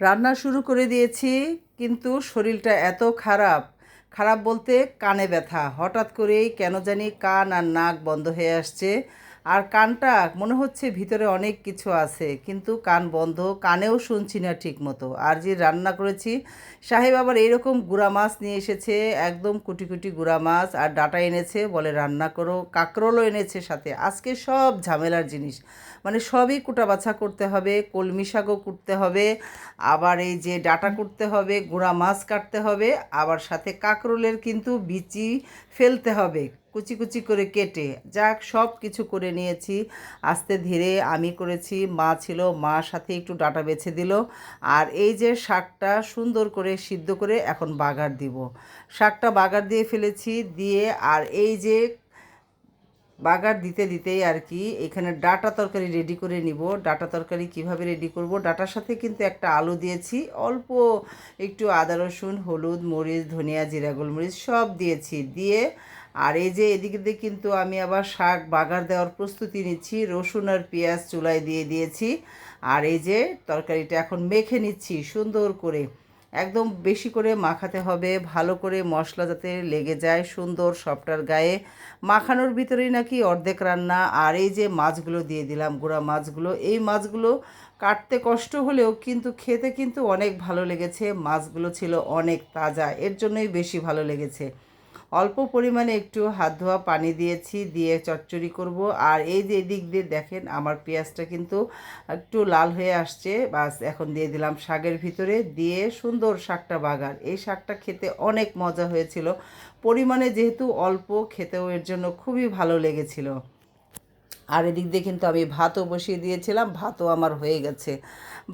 রান্না শুরু করে দিয়েছি, কিন্তু শরীরটা এত খারাপ। খারাপ বলতে কানে ব্যথা। হঠাৎ করেই কেন জানি কান আর নাক বন্ধ হয়ে আসছে। আর কানটা মনে হচ্ছে ভিতরে অনেক কিছু আছে, কিন্তু কান বন্ধ, কানেও শুনছি না ঠিক মতো আর যে রান্না করেছি, সাহেব আবার এইরকম গুড়া মাছ নিয়ে এসেছে, একদম কুটি কুটি গুড়া মাছ, আর ডাটা এনেছে, বলে রান্না করো, কাঁকরোলও এনেছে সাথে। আজকে সব ঝামেলার জিনিস। মানে সবই কুটা বাছা করতে হবে, কলমি শাকও কুটতে হবে, আবার এই যে ডাটা কুটতে হবে, গুঁড়া মাছ কাটতে হবে, আবার সাথে কাঁকরোলের কিন্তু বিচি ফেলতে হবে। কুচি কুচি করে কেটে, যাক, সব কিছু করে নিয়েছি। আস্তে ধীরে আমি করেছি, মা ছিল মার সাথে একটু ডাটা বেছে দিল। আর এই যে শাকটা সুন্দর করে সিদ্ধ করে এখন বাগার দিব। শাকটা বাগার দিয়ে ফেলেছি, দিয়ে আর এই যে বাগার দিতে দিতেই আর কি, এখানে ডাটা তরকারি রেডি করে নিব। ডাটা তরকারি কীভাবে রেডি করব? ডাটার সাথে কিন্তু একটা আলু দিয়েছি, অল্প একটু আদা রসুন, হলুদ, মরিচ, ধনিয়া, জিরা, গোলমরিচ সব দিয়েছি। দিয়ে আর এই যে এদিকে দিয়ে কিন্তু আমি আবার শাক বাগার দেওয়ার প্রস্তুতি নিচ্ছি, রসুন আর পেঁয়াজ চুলায় দিয়ে দিয়েছি। আর এই যে তরকারিটা এখন মেখে নিচ্ছি সুন্দর করে। একদম বেশি করে মাখাতে হবে, ভালো করে মশলা যাতে লেগে যায় সুন্দর সবটার গায়ে। মাখানোর ভিতরেই নাকি অর্ধেক রান্না। আর এই যে মাছগুলো দিয়ে দিলাম, গুঁড়া মাছগুলো। এই মাছগুলো কাটতে কষ্ট হলেও কিন্তু খেতে কিন্তু অনেক ভালো লেগেছে। মাছগুলো ছিল অনেক তাজা, এর জন্যই বেশি ভালো লেগেছে। অল্প পরিমাণে একটু হাত ধোয়া পানি দিয়েছি, দিয়ে চচ্চড়ি করব। আর এই যে এদিক দিয়ে দেখেন, আমার পেঁয়াজটা কিন্তু একটু লাল হয়ে আসছে। বাস, এখন দিয়ে দিলাম শাকের ভিতরে। দিয়ে সুন্দর শাকটা বাগার। এই শাকটা খেতে অনেক মজা হয়েছিল। পরিমাণে যেহেতু অল্প, খেতেও এর জন্য খুবই ভালো লেগেছিল। আর এদিক দিয়ে কিন্তু আমি ভাতও বসিয়ে দিয়েছিলাম, ভাতও আমার হয়ে গেছে।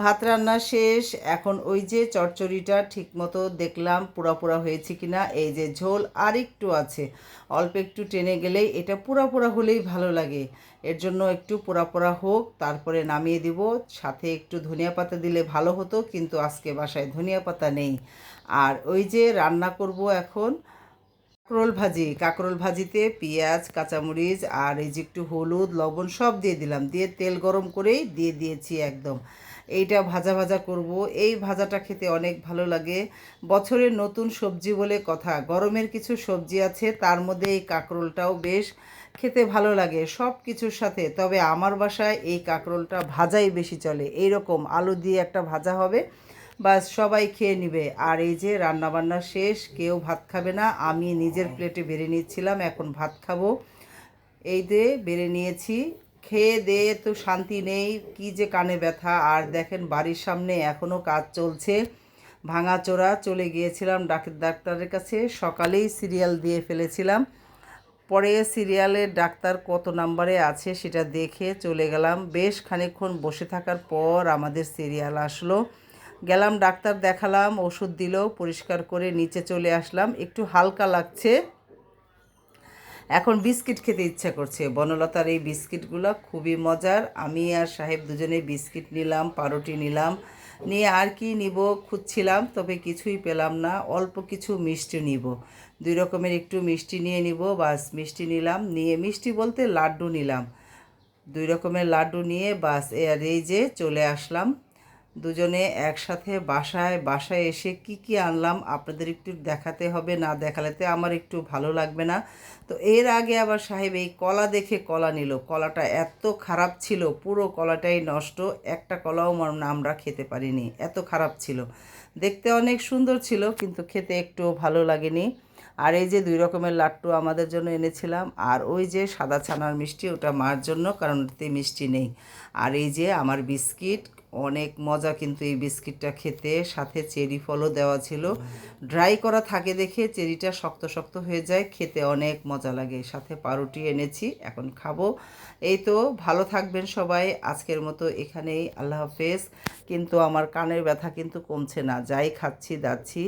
ভাত রান্না শেষ, এখন ওই যে চচ্চড়িটা ঠিকমতো দেখলাম পুরা হয়েছে কিনা, এই যে ঝোল আর একটু আছে। অল্প একটু টেনে গেলেই এটা পুরা হলেই ভালো লাগে। এর জন্য একটু পোড়া পোড়া হোক, তারপরে নামিয়ে দিব। সাথে একটু ধনিয়া পাতা দিলে ভালো হতো, কিন্তু আজকে বাসায় ধনিয়া পাতা নেই। আর ওই যে রান্না করব এখন কাঁকরোল ভাজি, কাঁকরোল ভাজিতে পেঁয়াজ, কাঁচামরিচ আর এই যে একটু হলুদ, লবণ সব দিয়ে দিলাম। দিয়ে তেল গরম করেই দিয়ে দিয়েছি একদম। এইটা ভাজা ভাজা করব। এই ভাজাটা খেতে অনেক ভালো লাগে। বছরের নতুন সবজি বলে কথা। গরমের কিছু সবজি আছে, তার মধ্যে এই কাঁকরোলটাও বেশ খেতে ভালো লাগে সব কিছুর সাথে। তবে আমার বাসায় এই কাঁকরোলটা ভাজাই বেশি চলে। এই রকম আলু দিয়ে একটা ভাজা হবে। বাস, সবাই খেয়ে নিবে। আর এই যে রান্নাবান্না শেষ, কেউ ভাত খাবে না। আমি নিজের প্লেটে বেড়ে নিচ্ছিলাম, এখন ভাত খাব। এই যে বেড়ে নিয়েছি। খেয়ে দিয়ে তো শান্তি নেই, কি যে কানে ব্যথা। আর দেখেন বাড়ির সামনে এখনও কাজ চলছে। ভাঙাচোরা চলে গিয়েছিলাম ডাক্তার ডাক্তারের কাছে। সকালেই সিরিয়াল দিয়ে ফেলেছিলাম। পরে সিরিয়ালের ডাক্তার কত নাম্বারে আছে সেটা দেখে চলে গেলাম। বেশ খানিকক্ষণ বসে থাকার পর আমাদের সিরিয়াল আসলো। গেলাম, ডাক্তার দেখালাম, ওষুধ দিল, পরিষ্কার করে নিচে চলে আসলাম। একটু হালকা লাগছে। এখন বিস্কিট খেতে ইচ্ছা করছে। বনলতার এই বিস্কিটগুলো খুবই মজার। আমি আর সাহেব দুজনে বিস্কিট নিলাম, পাউরুটি নিলাম, নিয়ে আর কি নিব খুঁজছিলাম, তবে কিছুই পেলাম না। অল্প কিছু মিষ্টি নিব। দুই রকমের একটু মিষ্টি নিয়ে নিব, বাস মিষ্টি নিলাম, নিয়ে মিষ্টি বলতে লাড্ডু নিলাম। দুই রকমের লাড্ডু নিয়ে বাস আর এই যে চলে আসলাম। দুজনে একসাথে বাসায় বাসায় এসে কি কি আনলাম আপনাদের একটু দেখাতে হবে, না দেখালেতে আমার একটু ভালো লাগবে না। তো এর আগে আবার সাহেব এই কলা দেখে কলা নিল। কলাটা এত খারাপ ছিল, পুরো কলাটাই নষ্ট। একটা কলাও আমরা খেতে পারিনি, এত খারাপ ছিল। দেখতে অনেক সুন্দর ছিল, কিন্তু খেতে একটু ভালো লাগেনি। আর এই যে দুই রকমের লাট্টু আমাদের জন্য এনেছিলাম, আর ওই যে সাদা ছানার মিষ্টি, ওটা মার জন্য, কারণ ওটাতে মিষ্টি নেই। আর এই যে আমার বিস্কিট অনেক মজা কিন্তু এই বিস্কিটটা খেতে। সাথে চেরি ফলও দেওয়া ছিল। ড্রাই করা থাকে দেখে চেরিটা শক্ত শক্ত হয়ে যায়। খেতে অনেক মজা লাগে। সাথে পাউরুটি এনেছি, এখন খাব। এই তো, ভালো থাকবেন সবাই। আজকের মতো এখানেই। আল্লাহ হাফেজ। কিন্তু আমার কানের ব্যথা কিন্তু কমছে না। যাই খাচ্ছি, দাচ্ছি,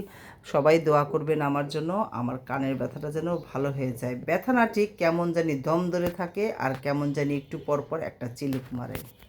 সবাই দোয়া করবেন আমার জন্য। আমার কানের ব্যথাটা যেন ভালো হয়ে যায়। ব্যথা না ঠিক কেমন জানি দম ধরে থাকে আর কেমন জানি একটু পর পর একটা চিলুক মারে।